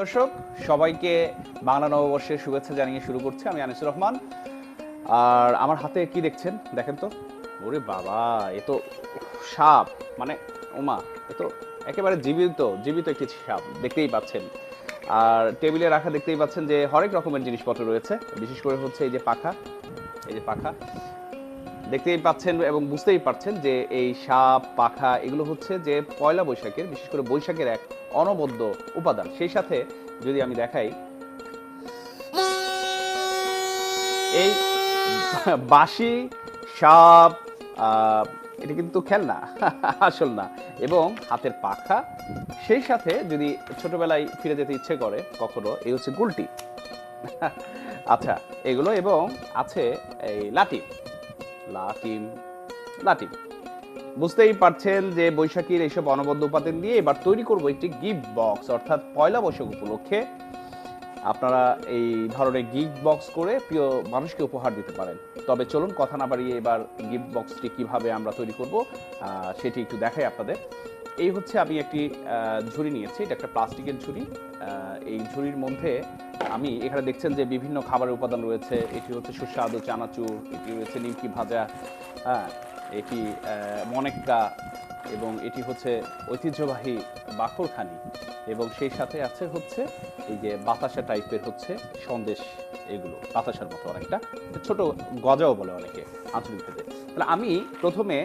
দর্শক, সবাইকে বাংলা নববর্ষের শুভেচ্ছা জানিয়ে শুরু করছি আমি আনিসুর রহমান। আর আমার হাতে কি দেখছেন? দেখেন তো। ওরে বাবা, এ তো সাপ মানে ওমা, এ তো একেবারে জীবিত জীবিত একটি সাপ, দেখতেই পাচ্ছেন। আর টেবিলে রাখা দেখতেই পাচ্ছেন যে হরেক রকমের জিনিসপত্র রয়েছে, বিশেষ করে হচ্ছে এই যে পাখা, এই যে পাখা। দেখতেই পাচ্ছেন এবং বুঝতেই পারছেন যে এই সাপ, পাখা এগুলো হচ্ছে যে পয়লা বৈশাখের, বিশেষ করে বৈশাখের এক অনবদ্য উপাদান। সেই সাথে যদি আমি দেখাই, এই বাঁশি, সাপ এটা কিন্তু খেলনা, আসল না, এবং হাতের পাখা। সেই সাথে যদি ছোটবেলায় ফিরে যেতে ইচ্ছে করে, কখনো এই হচ্ছে গুলটি। আচ্ছা এগুলো এবং আছে এই লাঠি। লাটিম লাটিম। বুঝতেই পারছেন যে বৈশাখীর এইসব অনবদ্য উপাদান দিয়ে এবার তৈরি করব একটি গিফট বক্স অর্থাৎ পয়লা বৈশাখ উপলক্ষে আপনারা এই ধরনের গিফট বক্স করে প্রিয় মানুষকে উপহার দিতে পারেন। তবে চলুন কথা না বাড়িয়ে এবার গিফট বক্সটি কীভাবে আমরা তৈরি করব সেটি একটু দেখাই আপনাদের। এই হচ্ছে আমি একটি ঝুড়ি নিয়েছি, এটা একটা প্লাস্টিকের ঝুড়ি। এই ঝুড়ির মধ্যে আমি এখানে দেখছেন যে বিভিন্ন খাবারের উপাদান রয়েছে। এটি হচ্ছে সুস্বাদু চানাচুর, এটি রয়েছে নিমকি ভাজা হ্যাঁ এটি মনেকটা এবং এটি হচ্ছে ঐতিহ্যবাহী বাকরখানি এবং সেই সাথে আছে হচ্ছে এই যে বাতাসা টাইপের হচ্ছে সন্দেশ। এগুলো, বাতাসার মতো অনেকটা ছোট গজাও বলে অনেকে আঞ্চলিক ভেদে তাহলে আমি প্রথমে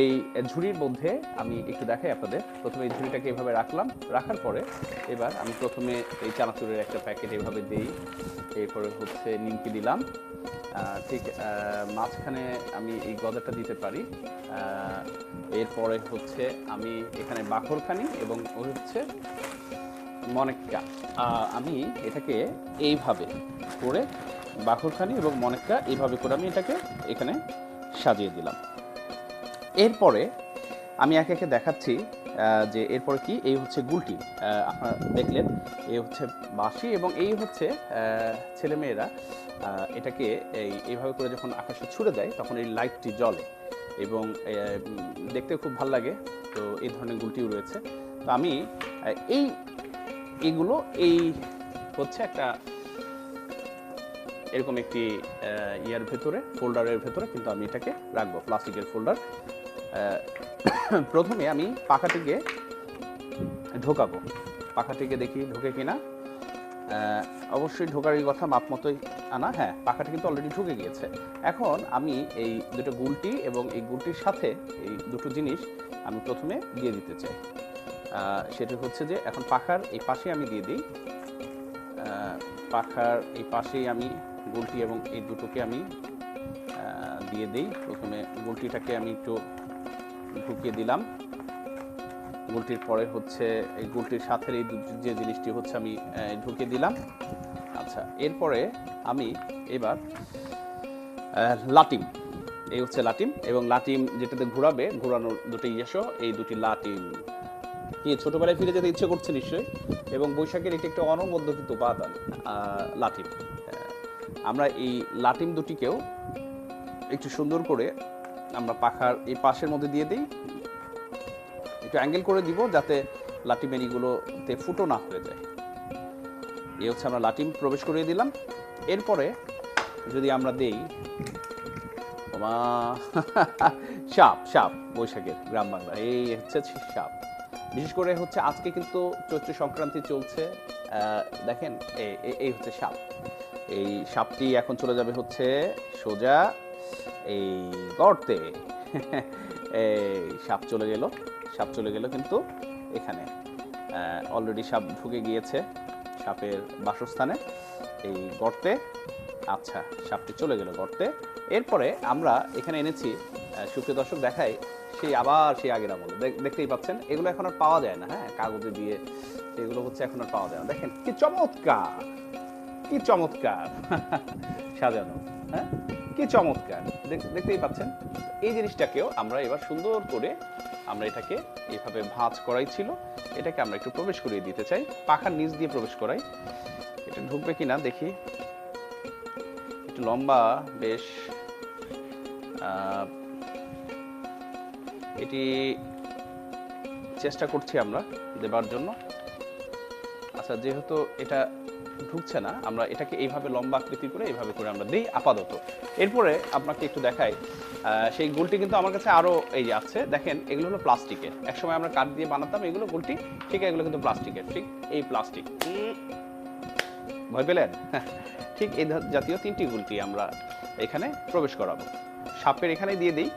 এই ঝুড়ির মধ্যে আমি একটু দেখাই আপনাদের। প্রথমে এই ঝুড়িটাকে এভাবে রাখলাম, রাখার পরে এবার আমি প্রথমে এই চানাচুরের একটা প্যাকেট এভাবে দিই। এরপরে হচ্ছে নিমকি দিলাম। ঠিক মাঝখানে আমি এই গজাটা দিতে পারি। এরপরে হচ্ছে আমি এখানে বাখরখানি এবং হচ্ছে মনেক্কা। আমি এটাকে এইভাবে করে বাখরখানি এবং মনেক্কা এইভাবে করে আমি এটাকে এখানে সাজিয়ে দিলাম। এরপরে আমি একে একে দেখাচ্ছি যে এরপরে কি, এই হচ্ছে গুলটি। আপনারা দেখলেন, এই হচ্ছে বাঁশি এবং এই হচ্ছে ছেলেমেয়েরা এটাকে এই, এইভাবে করে যখন আকাশে ছুড়ে দেয়, তখন এই লাইটটি জ্বলে এবং দেখতে খুব ভালো লাগে। তো এই ধরনের গুলটিও রয়েছে। তো আমি এই, এগুলো, এই হচ্ছে একটা এরকম একটি ইয়ার ভেতরে, ফোল্ডারের ভেতরে কিন্তু আমি এটাকে রাখব, প্লাস্টিকের ফোল্ডার। প্রথমে আমি পাখাটিকে ঢোকাবো। পাখাটিকে দেখি ঢোকে কিনা। অবশ্যই ঢোকার এই কথা মাপ মতোই আনা। হ্যাঁ পাখাটি কিন্তু অলরেডি ঢুকে গিয়েছে। এখন আমি এই দুটো গুলটি এবং এই গুলটির সাথে এই দুটো জিনিস আমি প্রথমে দিয়ে দিতে চাই। সেটা হচ্ছে যে, এখন পাখার এই পাশে আমি দিয়ে দিই। পাখার এই পাশেই আমি গুলটি এবং এই দুটোকে আমি দিয়ে দিই। প্রথমে গুলটিটাকে আমি একটু ঢুকিয়ে দিলাম। গুলটির পরে হচ্ছে এই গুলটির সাথে এই যে জিনিসটি হচ্ছে আমি ঢুকিয়ে দিলাম। আচ্ছা এরপরে আমি এবার লাটিম। এই হচ্ছে লাটিম এবং লাটিম যেটাতে ঘোরাবে ঘোরানোর দুটো ইয়েসো এই দুটি লাটিম। কি ছোটবেলায় ফিরে যেতে ইচ্ছে করছে নিশ্চয়ই? এবং বৈশাখের এটি একটা অনবদ্য কিন্তু লাটিম। আহ, আমরা এই লাটিম দুটিকেও একটু সুন্দর করে আমরা পাখার এই পাশের মধ্যে দিয়ে দিই। একটু অ্যাঙ্গেল করে দিব যাতে লাটিমের এগুলোতে ফুটো না হয়ে যায়। এই হচ্ছে আমরা লাটিম প্রবেশ করিয়ে দিলাম। এরপরে যদি আমরা দেই সাপ সাপ, বৈশাখের গ্রাম বাংলা, এই হচ্ছে সাপ। বিশেষ করে হচ্ছে আজকে কিন্তু চৈত্র সংক্রান্তি চলছে দেখেন এই হচ্ছে সাপ। এই সাপটি এখন চলে যাবে হচ্ছে সোজা এই গর্তে। এই সাপ চলে গেল, সাপ চলে গেল কিন্তু এখানে। অলরেডি সাপ ঢুকে গিয়েছে সাপের বাসস্থানে এই গর্তে। আচ্ছা সাপটি চলে গেল গর্তে। এরপরে আমরা এখানে এনেছি সুপ্রিয় দর্শক দেখাই সেই আবার সেই আগের আমল। দেখতেই পাচ্ছেন, এগুলো এখন আর পাওয়া যায় না হ্যাঁ? কাগজে দিয়ে এগুলো হচ্ছে এখন আর পাওয়া যায় না। দেখেন কি চমৎকার! কি চমৎকার। সাজানো হ্যাঁ? কি চমৎকার। দেখতেই পাচ্ছেন? এই জিনিসটাকেও আমরা এবার সুন্দর করে আমরা এটাকে এইভাবে ভাঁজ করাই ছিল। এটাকে আমরা একটু প্রবেশ করিয়ে দিতে চাই। পাখার নিচ দিয়ে প্রবেশ করাই। এটা ঢুকবে কিনা দেখি। একটু লম্বা, বেশ। এটি চেষ্টা করছি আমরা দেবার জন্য। আচ্ছা যেহেতু এটা ঢুকছে না, আমরা এটাকে এইভাবে লম্বা আকৃতি করে এইভাবে করে আমরা দিই আপাতত। এরপরে আপনাকে একটু দেখাই সেই গোলটি কিন্তু আমার কাছে আরও এই আছে, দেখেন এগুলো হলো প্লাস্টিকের। একসময় আমরা কাঠ দিয়ে বানাতাম, এগুলো গোলটি, ঠিক এগুলো কিন্তু প্লাস্টিকের, ঠিক এই প্লাস্টিক। ভয় পেলেন? ঠিক এই জাতীয় তিনটি গুলটি আমরা এখানে প্রবেশ করাবো। সাপের এখানে দিয়ে দিই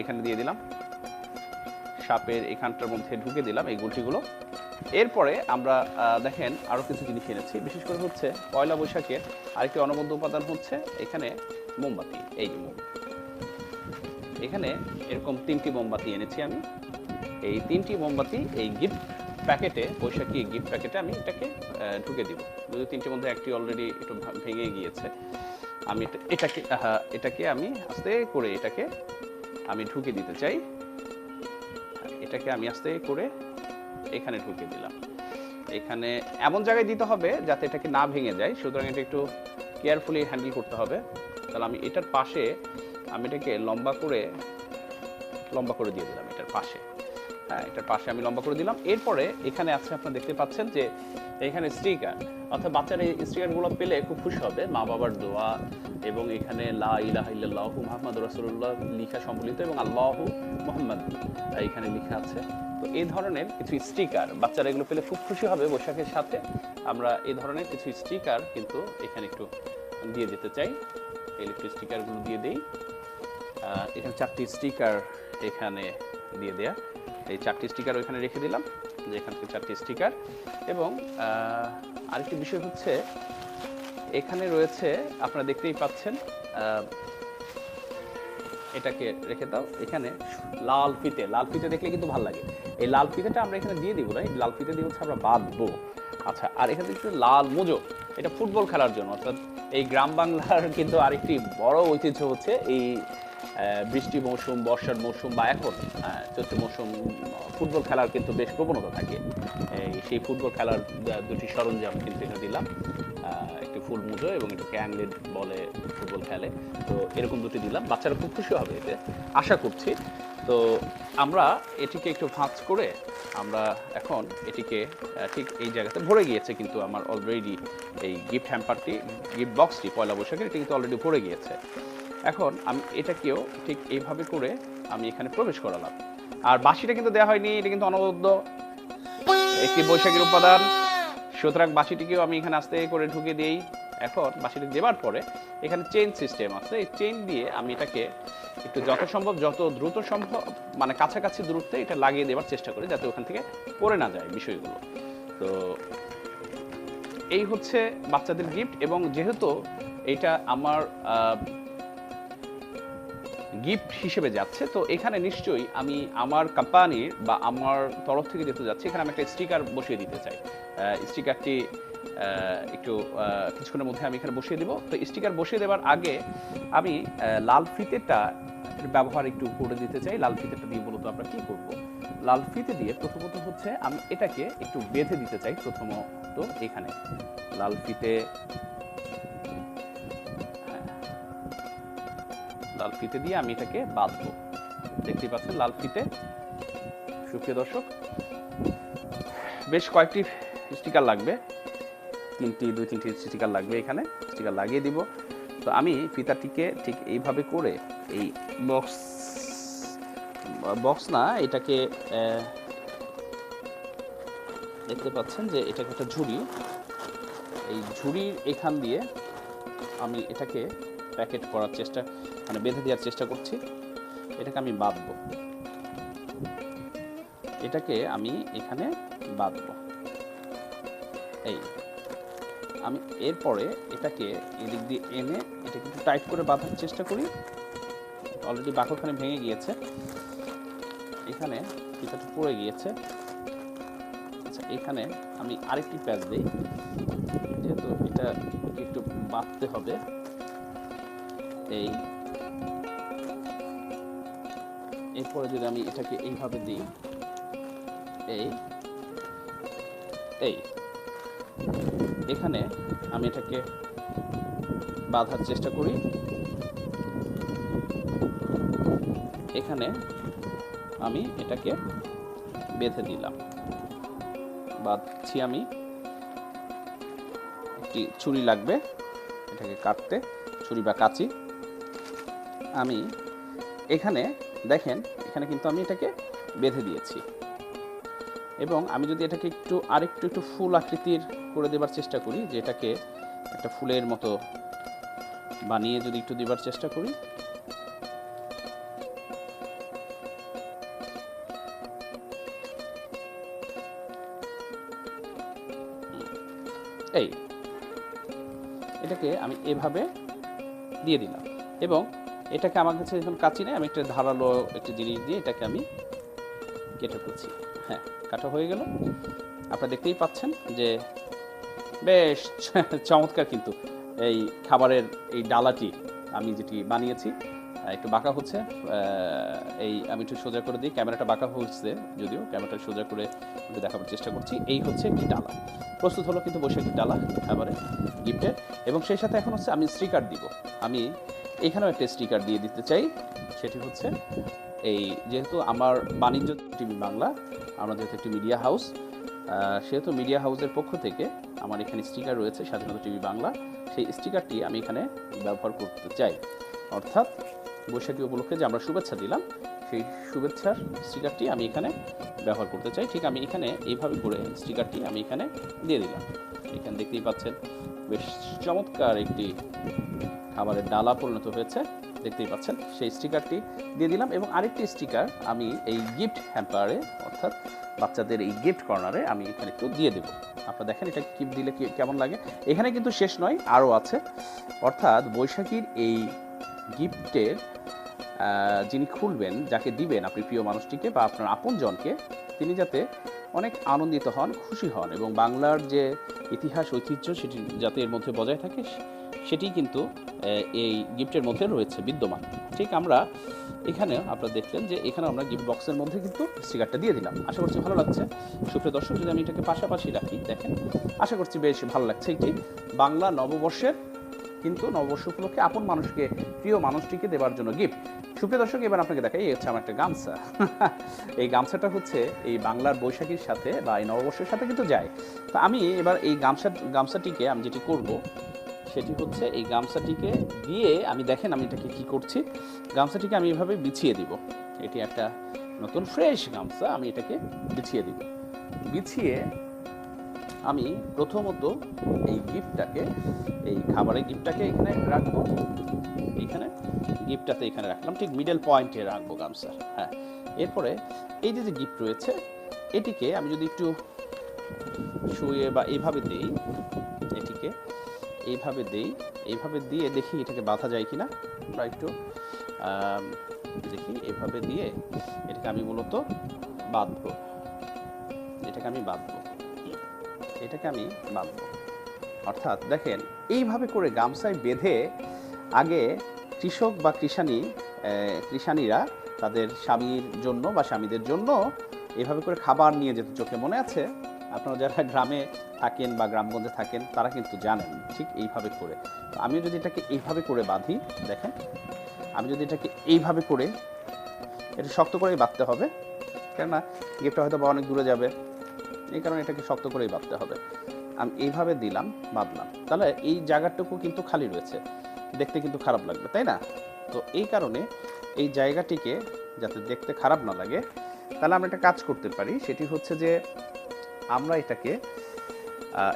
এখানে দিয়ে দিলাম। সাপের এখানটার মধ্যে ঢুকে দিলাম এই গুলটিগুলো। এরপরে আমরা দেখেন আরও কিছু জিনিস এনেছি। বিশেষ করে হচ্ছে পয়লা বৈশাখের আরেকটি অনবদ্য উপাদান হচ্ছে এখানে মোমবাতি, এই যে এখানে এরকম তিনটি মোমবাতি এনেছি আমি। এই তিনটি মোমবাতি এই গিফট প্যাকেটে বৈশাখী গিফট প্যাকেটে আমি এটাকে ঢুকে দিব। যদি তিনটির মধ্যে একটি অলরেডি একটু ভেঙে গিয়েছে। আমি এটাকে এটাকে আমি আস্তে করে এটাকে আমি ঢুকে দিতে চাই। এটাকে আমি আস্তে করে এখানে ঢুকে দিলাম। এখানে এমন জায়গায় দিতে হবে যাতে এটাকে না ভেঙে যায়। সুতরাং এটা একটু কেয়ারফুলি হ্যান্ডেল করতে হবে। তাহলে আমি এটার পাশে আমি এটাকে লম্বা করে লম্বা করে দিয়ে দিলাম এটার পাশে। হ্যাঁ এটার পাশে আমি লম্বা করে দিলাম। এরপরে এখানে আছে, আপনারা দেখতে পাচ্ছেন যে এখানে স্টিকার অর্থাৎ বাচ্চারা এই স্টিকারগুলো পেলে খুব খুশি হবে। মা বাবার দোয়া এবং এখানে লা ইলাহা ইল্লাল্লাহু মুহাম্মদ রাসূলুল্লাহ লিখা সম্বলিত এবং আল্লাহু মুহাম্মদ এখানে লেখা আছে। তো এই ধরনের কিছু স্টিকার বাচ্চারা এগুলো পেলে খুব খুশি হবে বৈশাখের সাথে। আমরা এই ধরনের কিছু স্টিকার কিন্তু এখানে একটু দিয়ে দিতে চাই। ইলেকট্রিক স্টিকারগুলো দিয়ে দেই। এখানে চারটি স্টিকার এখানে দিয়ে দেয়া। এই চারটি স্টিকার ওইখানে রেখে দিলাম। যে এখান থেকে চারটি স্টিকার এবং আরেকটি বিষয় হচ্ছে, এখানে রয়েছে, আপনারা দেখতেই পাচ্ছেন এটাকে রেখে দাও, এখানে লাল ফিতে লাল ফিতে দেখলে কিন্তু ভালো লাগে। এই লাল ফিতেটা আমরা এখানে দিয়ে দিব না এই লাল ফিতে দিয়ে হচ্ছে আমরা বাঁধবো। আচ্ছা আর এখানে কিন্তু লাল মোজো, এটা ফুটবল খেলার জন্য, অর্থাৎ এই গ্রাম বাংলার কিন্তু আরেকটি বড় ঐতিহ্য হচ্ছে এই বৃষ্টি মৌসুম, বর্ষার মৌসুম বা এখন চৈত্র মৌসুম, ফুটবল খেলার কিন্তু বেশ প্রবণতা থাকে। সেই ফুটবল খেলার দুটি সরঞ্জাম কিন্তু এখানে দিলাম। একটি ফুল মুজো এবং একটি ক্যাংলেট বলে ফুটবল খেলে। তো এরকম দুটি দিলাম। বাচ্চারা খুব খুশি হবে এতে। আশা করছি। তো আমরা এটিকে একটু ভাঁজ করে আমরা এখন এটিকে ঠিক এই জায়গাতে ভরে গিয়েছে কিন্তু আমার অলরেডি এই গিফট হ্যাম্পারটি গিফট বক্সটি পয়লা বৈশাখের, এটি কিন্তু অলরেডি ভরে গিয়েছে। এখন আমি এটাকেও ঠিক এইভাবে করে আমি এখানে প্রবেশ করালাম। আর বাঁশিটা কিন্তু দেওয়া হয়নি, এটা কিন্তু অনবদ্য। একটি বৈশাখীর উপাদান। সুতরাং বাঁশিটিকেও আমি এখানে আস্তে করে ঢুকে দিই। এখন বাঁশিটি দেওয়ার পরে এখানে চেইন সিস্টেম আছে। এই চেইন দিয়ে আমি এটাকে একটু যত সম্ভব, যত দ্রুত সম্ভব মানে কাছাকাছি দূরত্বে এটা লাগিয়ে দেওয়ার চেষ্টা করি যাতে ওখান থেকে পড়ে না যায় বিষয়গুলো। তো এই হচ্ছে বাচ্চাদের গিফট এবং যেহেতু এটা আমার গিফট হিসেবে যাচ্ছে, তো এখানে নিশ্চয়ই আমি আমার কোম্পানির বা আমার তরফ থেকে যেহেতু যাচ্ছে, এখানে আমি একটা স্টিকার বসিয়ে দিতে চাই। স্টিকারটি একটু কিছুক্ষণের মধ্যে আমি এখানে বসিয়ে দেবো। তো স্টিকার বসিয়ে দেওয়ার আগে আমি লাল ফিতেটা ব্যবহার একটু করে দিতে চাই। লাল ফিতেটা দিয়ে মূলত আমরা কি করব? লাল ফিতে দিয়ে প্রথমত হচ্ছে আমি এটাকে একটু বেঁধে দিতে চাই প্রথমত এখানে। লাল ফিতে লাল ফিতে দিয়ে আমি এটাকে বাঁধবো। দেখতেই পাচ্ছেন লাল ফিতে। সুপ্রিয় দর্শক, বেশ কয়েকটি স্টিকার লাগবে। তিনটি, দুই তিনটি স্টিকার লাগবে এখানে। স্টিকার লাগিয়ে দিব। তো আমি ফিতাটিকে ঠিক এইভাবে করে এই বক্স বক্স না, এটাকে দেখতে পাচ্ছেন যে এটাকে একটা ঝুড়ি। এই ঝুড়ির এখান দিয়ে আমি এটাকে প্যাকেট করার চেষ্টা মানে বেঁধে দেওয়ার চেষ্টা করছি। এটাকে আমি বাঁধবো। এটাকে আমি এখানে বাঁধবো। এই, আমি এরপরে এটাকে এদিক দিয়ে এনে এটাকে একটু টাইট করে বাঁধার চেষ্টা করি। অলরেডি বাকরখানে ভেঙে গিয়েছে। এখানে ফিতাটা পড়ে গিয়েছে। আচ্ছা এখানে আমি আরেকটি প্যাচ দিই। যেহেতু এটা একটু বাঁধতে হবে। এই এরপরে যদি আমি এটাকে এইভাবে দিই, এই এই, এখানে আমি এটাকে বাঁধার চেষ্টা করি। এখানে আমি এটাকে বেঁধে দিলাম। বাঁধছি আমি। একটি ছুরি লাগবে, এটাকে কাটতে, ছুরি বা কাচি। আমি এখানে দেখেন, এখানে কিন্তু আমি এটাকে বেঁধে দিয়েছি। এবং আমি যদি এটাকে একটু, আরেকটু, একটু ফুল আকৃতির করে দেবার চেষ্টা করি, যে এটাকে একটা ফুলের মতো বানিয়ে যদি একটু দেবার চেষ্টা করি। এই, এটাকে আমি এভাবে দিয়ে দিলাম। এবং এটাকে আমার কাছে এখন কাচি নেই, আমি একটা ধারালো একটি জিনিস দিয়ে এটাকে আমি কেটে ফেলছি। হ্যাঁ কাটা হয়ে গেল। আপনারা দেখতেই পাচ্ছেন যে বেশ চমৎকার কিন্তু এই খাবারের এই ডালাটি আমি যেটি বানিয়েছি একটু বাঁকা হচ্ছে এই আমি একটু সোজা করে দিই, ক্যামেরাটা বাঁকা হচ্ছে যদিও, ক্যামেরাটা সোজা করে একটু দেখাবার চেষ্টা করছি। এই হচ্ছে একটি ডালা। প্রস্তুত হলো কিন্তু বসে একটি ডালা খাবারে গিফটের। এবং সেই সাথে এখন হচ্ছে আমি স্টিকার দিব। আমি এখানেও একটা স্টিকার দিয়ে দিতে চাই। সেটি হচ্ছে এই যেহেতু আমার বাণিজ্য টিভি বাংলা, আমরা যেহেতু একটি মিডিয়া হাউস সেহেতু মিডিয়া হাউসের পক্ষ থেকে আমার এখানে স্টিকার রয়েছে স্বাধীনতা টিভি বাংলা। সেই স্টিকারটি আমি এখানে ব্যবহার করতে চাই। অর্থাৎ বৈশাখী উপলক্ষে যে আমরা শুভেচ্ছা দিলাম, সেই শুভেচ্ছার স্টিকারটি আমি এখানে ব্যবহার করতে চাই। ঠিক আমি এখানে এইভাবে করে স্টিকারটি আমি এখানে দিয়ে দিলাম। এখানে দেখতেই পাচ্ছেন, বেশ চমৎকার একটি খাবারের ডালা পরিণত হয়েছে, দেখতেই পাচ্ছেন, সেই স্টিকারটি দিয়ে দিলাম এবং আরেকটি স্টিকার আমি এই গিফট হ্যাম্পারে, অর্থাৎ বাচ্চাদের এই গিফট কর্নারে আমি এখানে একটু দিয়ে দেবো। আপনারা দেখেন এটা গিফট দিলে কেমন লাগে? এখানে কিন্তু শেষ নয়, আরও আছে। অর্থাৎ বৈশাখীর এই গিফটের যিনি খুলবেন, যাকে দিবেন আপনি প্রিয় মানুষটিকে বা আপনার আপনজনকে, তিনি যাতে অনেক আনন্দিত হন, খুশি হন এবং বাংলার যে ইতিহাস, ঐতিহ্য, সেটি যাতে এর মধ্যে বজায় থাকে সেটি কিন্তু এই গিফটের মধ্যে রয়েছে বিদ্যমান। ঠিক আমরা এখানে আপনারা দেখলেন যে এখানে আমরা গিফট বক্সের মধ্যে কিন্তু স্টিকারটা দিয়ে দিলাম। আশা করছি ভালো লাগছে। সুপ্রিয় দর্শক, যদি আমি এটাকে পাশাপাশি রাখি, দেখেন, আশা করছি বেশ ভালো লাগছে এটি। বাংলা নববর্ষের কিন্তু নববর্ষ উপলক্ষে আপন মানুষকে, প্রিয় মানুষটিকে দেওয়ার জন্য গিফট। সুপ্রিয় দর্শক, এবার আপনাকে দেখাই, এই হচ্ছে আমার একটা গামছা। এই গামছাটা হচ্ছে এই বাংলার বৈশাখীর সাথে বা এই নববর্ষের সাথে কিন্তু যায়। তো আমি এবার এই গামছা, গামছাটিকে আমি যেটি করব সেটি হচ্ছে এই গামছাটিকে দিয়ে আমি দেখেন আমি এটাকে কি করছি। গামছাটিকে আমি এভাবে বিছিয়ে দিব। এটি একটা নতুন ফ্রেশ গামছা, আমি এটাকে বিছিয়ে দিব। বিছিয়ে আমি প্রথমত এই গিফটটাকে, এই খাবারের গিফটটাকে এখানে রাখব। এখানে গিফটটাতে এখানে রাখলাম, ঠিক মিডল পয়েন্টে রাখব গামছা। হ্যাঁ এরপরে এই যে যে গিফট রয়েছে, এটিকে আমি যদি একটু শুয়ে বা এইভাবে দিই, এটিকে এইভাবে দেই, এইভাবে দিয়ে দেখি এটাকে বাঁধা যায় কিনা আমরা একটু দেখি এভাবে দিয়ে এটাকে আমি মূলত বাঁধবো। এটাকে আমি বাঁধবো। এটাকে আমি বাঁধবো। অর্থাৎ দেখেন, এইভাবে করে গামছায় বেঁধে আগে কৃষক বা কৃষানি কৃষানীরা তাদের স্বামীর জন্য বা স্বামীদের জন্য এভাবে করে খাবার নিয়ে যেত। চোখে মনে আছে? আপনারা যারা গ্রামে থাকেন বা গ্রামগঞ্জে থাকেন, তারা কিন্তু জানেন ঠিক এইভাবে করে। আমি যদি এটাকে এইভাবে করে বাঁধি, দেখেন, আমি যদি এটাকে এইভাবে করে, এটা শক্ত করেই বাঁধতে হবে, কেননা গিফটটা হয়তো বা অনেক দূরে যাবে, এই কারণে এটাকে শক্ত করেই বাঁধতে হবে। আমি এইভাবে দিলাম, বাঁধলাম। তাহলে এই জায়গাটুকু কিন্তু খালি রয়েছে, দেখতে কিন্তু খারাপ লাগবে, তাই না? তো এই কারণে এই জায়গাটিকে যাতে দেখতে খারাপ না লাগে, তাহলে আমরা একটা কাজ করতে পারি, সেটি হচ্ছে যে আমরা এটাকে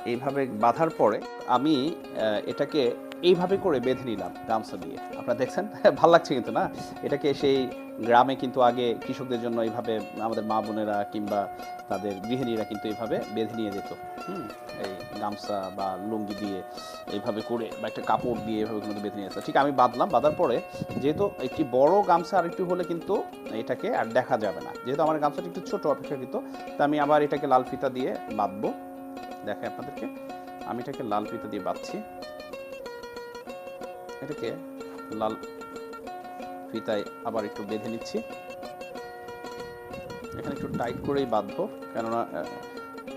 এইভাবে বাঁধার পরে আমি এটাকে এইভাবে করে বেঁধে নিলাম গামছা দিয়ে। আপনারা দেখছেন? ভালো লাগছে কিন্তু, না? এটাকে সেই গ্রামে কিন্তু আগে কৃষকদের জন্য এইভাবে আমাদের মা বোনেরা কিংবা তাদের গৃহিণীরা কিন্তু এইভাবে বেঁধে নিয়ে যেত। হুম, এই গামছা বা লুঙ্গি দিয়ে এইভাবে করে বা একটা কাপড় দিয়ে এভাবে কিন্তু বেঁধে নিয়ে যেত ঠিক আমি বাঁধলাম, বাঁধার পরে যেহেতু একটি বড় গামছা আর একটু হলে কিন্তু এটাকে আর দেখা যাবে না। যেহেতু আমার গামছাটা একটু ছোট অপেক্ষাকৃত, তা আমি আবার এটাকে লাল ফিতা দিয়ে বাঁধবো। দেখাই আপনাদেরকে, আমি এটাকে লাল ফিতা দিয়ে বাঁধছি। এটাকে লাল ফিতায় আবার একটু বেঁধে নিচ্ছি। এখানে একটু টাইট করেই বাঁধবো, কেননা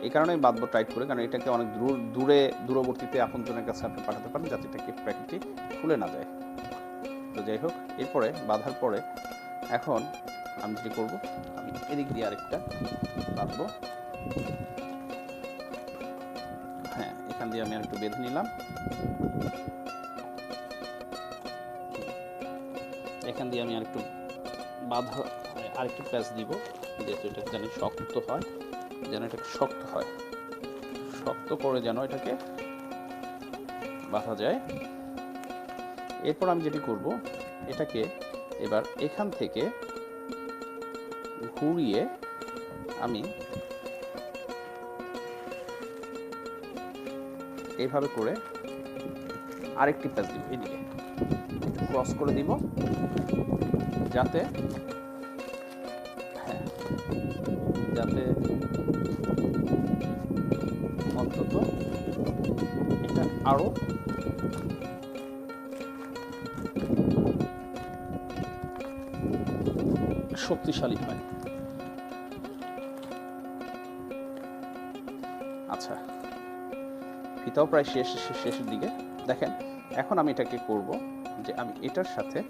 এই কারণেই বাঁধবো টাইট করে, কারণ এটাকে অনেক দূর, দূরে, দূরবর্তীতে আপনজনের কাছে আপনি পাঠাতে পারেন যাতে এটাকে প্যাকেটটি খুলে না যায়। তো যাই হোক, এরপরে বাঁধার পরে এখন আমি যেটি করব, আমি এদিক দিয়ে আরেকটা বাঁধবো এখান দিয়ে আমি আর একটু বেঁধে নিলাম। এখান দিয়ে আমি আরেকটু বাঁধা, আরেকটু প্যাচ দিব, যেহেতু এটা যেন শক্ত হয়। যেন এটা শক্ত হয়। শক্ত করে যেন এটাকে বাঁধা যায়। এরপর আমি যেটি করব, এটাকে এবার এখান থেকে ঘুরিয়ে আমি এইভাবে করে আরেকটি প্যাচ দিব এদিকে। ক্রস করে দিব যাতে হ্যাঁ যাতে আরও। শক্তিশালী হয়। আচ্ছা ফিতাও প্রায় শেষ- শেষের দিকে। দেখেন, এখন আমি এটাকে করব যে আমি এটার সাথে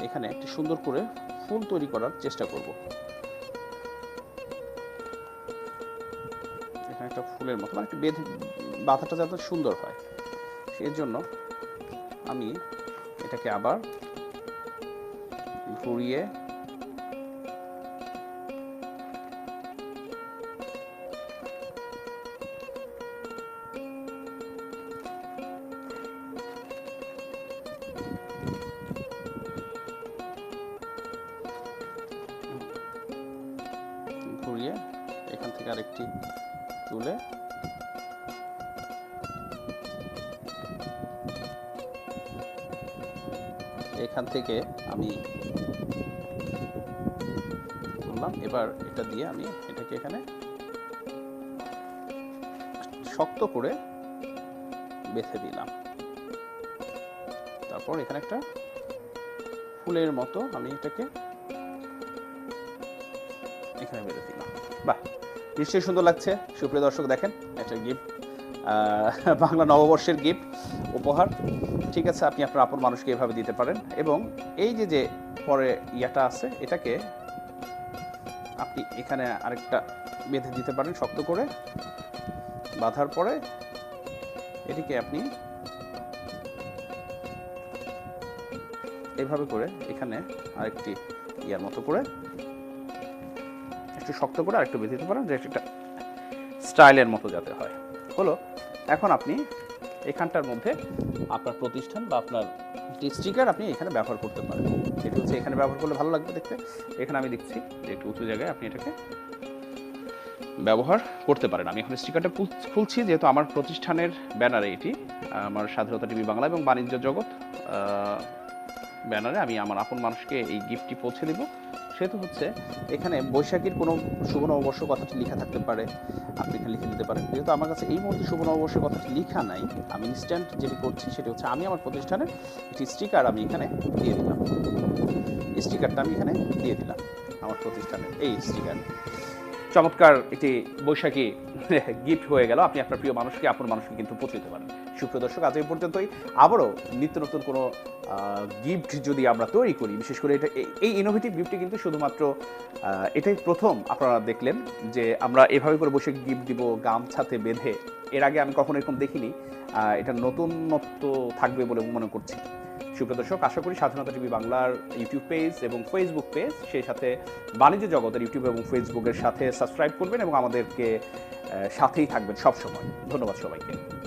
এখানে একটি সুন্দর করে ফুল তৈরি করার চেষ্টা করব। এখানে একটা ফুলের মতো মানে একটা বেঁধে বাঁধাটা যাতে সুন্দর হয়। সেই জন্য আমি এটাকে আবার ঘুরিয়ে ঘুরিয়ে এখান থেকে আরেকটি তুলে এখান থেকে আমি তুললাম। এবার এটা দিয়ে আমি এটাকে এখানে শক্ত করে বেঁধে দিলাম। তারপর এখানে একটা ফুলের মতো আমি এটাকে এখানে বেঁধে দিলাম। বাহ, নিশ্চয়ই সুন্দর লাগছে। সুপ্রিয় দর্শক, দেখেন, একটা গিফট বাংলা নববর্ষের গিফট উপহার। ঠিক আছে, আপনি আপনার আপন মানুষকে এভাবে দিতে পারেন। এবং এই যে যে পরে ইয়াটা আছে, এটাকে আপনি এখানে আরেকটা বেঁধে দিতে পারেন শক্ত করে। বাঁধার পরে এটিকে আপনি এইভাবে করে এখানে আরেকটি ইয়ার মতো করে একটু শক্ত করে আরেকটু বেঁধে দিতে পারেন যে একটা স্টাইলের মতো যাতে হয়। হলো, এখন আপনি এখানটার মধ্যে আপনার প্রতিষ্ঠান বা আপনার স্টিকার আপনি এখানে ব্যবহার করতে পারেন। এটি হচ্ছে এখানে ব্যবহার করলে ভালো লাগবে দেখতে। এখানে আমি দেখছি যে একটু উঁচু জায়গায় আপনি এটাকে ব্যবহার করতে পারেন। আমি এখন স্টিকারটা খুলছি যেহেতু আমার প্রতিষ্ঠানের ব্যানারে এটি। আমার স্বাধীনতা টিভি বাংলা এবং বাণিজ্য জগৎ ব্যানারে আমি আমার আপন মানুষকে এই গিফটটি পৌঁছে দেব। সেহেতু হচ্ছে এখানে বৈশাখীর কোনো শুভ নববর্ষ কথাটি লেখা থাকতে পারে, আপনি এখানে লিখে দিতে পারেন। যেহেতু আমার কাছে এই মুহূর্তে শুভ নববর্ষের কথাটি লেখা নাই, আমি ইনস্ট্যান্ট যেটি করছি সেটি হচ্ছে আমি আমার প্রতিষ্ঠানের একটি স্টিকার আমি এখানে দিয়ে দিলাম। স্টিকারটা আমি এখানে দিয়ে দিলাম আমার প্রতিষ্ঠানের এই স্টিকার চমৎকার একটি বৈশাখী গিফট হয়ে গেল। আপনি আপনার প্রিয় মানুষকে, আপন মানুষকে কিন্তু পৌঁছে দিতে পারেন। সুপ্রিয় দর্শক, আজ এই পর্যন্তই। আবারও নিত্য নতুন কোনো গিফট যদি আমরা তৈরি করি, বিশেষ করে এটা এই- ইনোভেটিভ গিফটটি কিন্তু শুধুমাত্র এটাই প্রথম আপনারা দেখলেন যে আমরা এভাবে করে বসে গিফট দিব, গামছাতে বেঁধে। এর আগে আমি কখনো এরকম দেখিনি। এটা নতুনত্ব থাকবে বলে মনে করছি। সুপ্রিয় দর্শক, আশা করি স্বাধীনতা টিভি বাংলার ইউটিউব পেজ এবং ফেসবুক পেজ সেই সাথে বাণিজ্য জগতের ইউটিউব এবং ফেসবুকের সাথে সাবস্ক্রাইব করবেন এবং আমাদেরকে সাথেই থাকবেন সব সময় ধন্যবাদ সবাইকে।